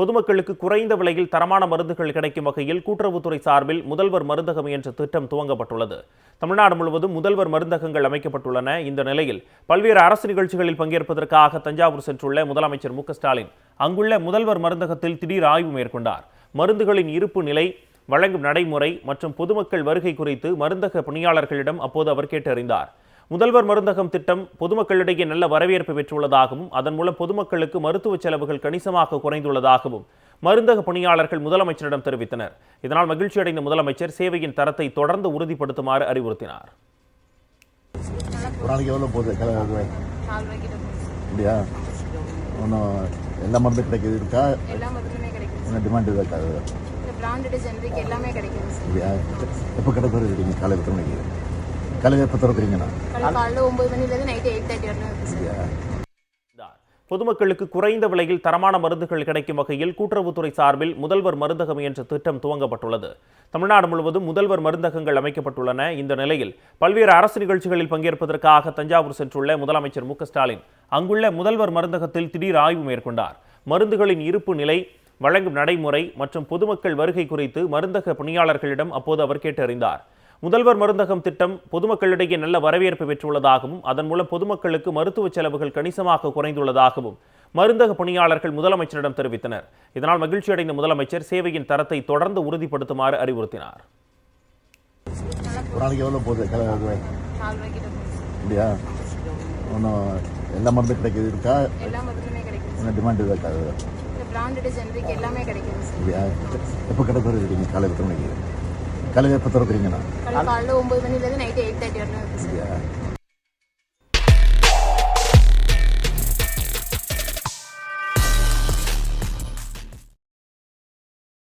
பொதுமக்களுக்கு குறைந்த விலையில் தரமான மருந்துகள் கிடைக்கும் வகையில் கூட்டுறவுத்துறை சார்பில் முதல்வர் மருந்தகம் என்ற திட்டம் துவங்கப்பட்டுள்ளது. தமிழ்நாடு முழுவதும் முதல்வர் மருந்தகங்கள் அமைக்கப்பட்டுள்ளன. இந்த நிலையில் பல்வேறு அரசு நிகழ்ச்சிகளில் பங்கேற்பதற்காக தஞ்சாவூர் சென்றுள்ள முதலமைச்சர் மு ஸ்டாலின் அங்குள்ள முதல்வர் மருந்தகத்தில் திடீர் ஆய்வு மேற்கொண்டார். மருந்துகளின் இருப்பு நிலை வழங்கும் நடைமுறை மற்றும் பொதுமக்கள் வருகை குறித்து மருந்தக பணியாளர்களிடம் அப்போது அவர் கேட்டறிந்தார். முதல்வர் மருந்தகம் திட்டம் பொதுமக்களிடையே நல்ல வரவேற்பு பெற்றுள்ளதாகவும் அதன் மூலம் பொதுமக்களுக்கு மருத்துவ செலவுகள் கணிசமாக குறைந்துள்ளதாகவும் மருந்தக பணியாளர்கள் முதலமைச்சரிடம் தெரிவித்தனர். இதனால் மகிழ்ச்சியடைந்த முதலமைச்சர் சேவையின் தரத்தை தொடர்ந்து உறுதிப்படுத்துமாறு அறிவுறுத்தினார். எல்லா மருந்து கிடைக்குது? இருக்கா? எல்லா மருந்துமே கிடைக்குது. ஒன்றும் டிமாண்ட் இருக்காது? பிராண்டட் ஜெனரிக் எல்லாமே கிடைக்குது. எப்போ கடை திறக்கிறீங்க காலையில் எத்தனை மணிக்கு? காலையில் எப்போ இருந்தார். பொதுமக்களுக்கு குறைந்த விலையில் தரமான மருந்துகள் கிடைக்கும் வகையில் கூட்டுறவுத்துறை சார்பில் முதல்வர் மருந்தகம் என்ற திட்டம் துவங்கப்பட்டுள்ளது. தமிழ்நாடு முழுவதும் முதல்வர் மருந்தகங்கள் அமைக்கப்பட்டுள்ளன. இந்த நிலையில் பல்வேறு அரசு நிகழ்ச்சிகளில் பங்கேற்பதற்காக தஞ்சாவூர் சென்றுள்ள முதலமைச்சர் மு க ஸ்டாலின் அங்குள்ள முதல்வர் மருந்தகத்தில் திடீர் ஆய்வு மேற்கொண்டார். மருந்துகளின் இருப்பு நிலை வழங்கும் நடைமுறை மற்றும் பொதுமக்கள் வருகை குறித்து மருந்தக பணியாளர்களிடம் அப்போது அவர் கேட்டறிந்தார். முதல்வர் மருந்தகம் திட்டம் பொதுமக்களிடையே நல்ல வரவேற்பு பெற்றுள்ளதாகவும் அதன் மூலம் பொதுமக்களுக்கு மருத்துவ செலவுகள் கணிசமாக குறைந்துள்ளதாகவும் மருந்தக பணியாளர்கள் முதலமைச்சரிடம் தெரிவித்தனர். இதனால் மகிழ்ச்சியடைந்த முதலமைச்சர் சேவையின் தரத்தை தொடர்ந்து உறுதிப்படுத்துமாறு அறிவுறுத்தினார். எல்லா மருந்து கிடைக்குது? இருக்கா? டிமாண்ட் இருக்காது பிராண்டட் ஜெனரிக் எல்லாமே கிடைக்குது எப்போ கடை திறக்கிறீங்க காலையில் எத்தனை மணிக்கு? காலையில் எப்போ திறக்கிறீங்கண்ணா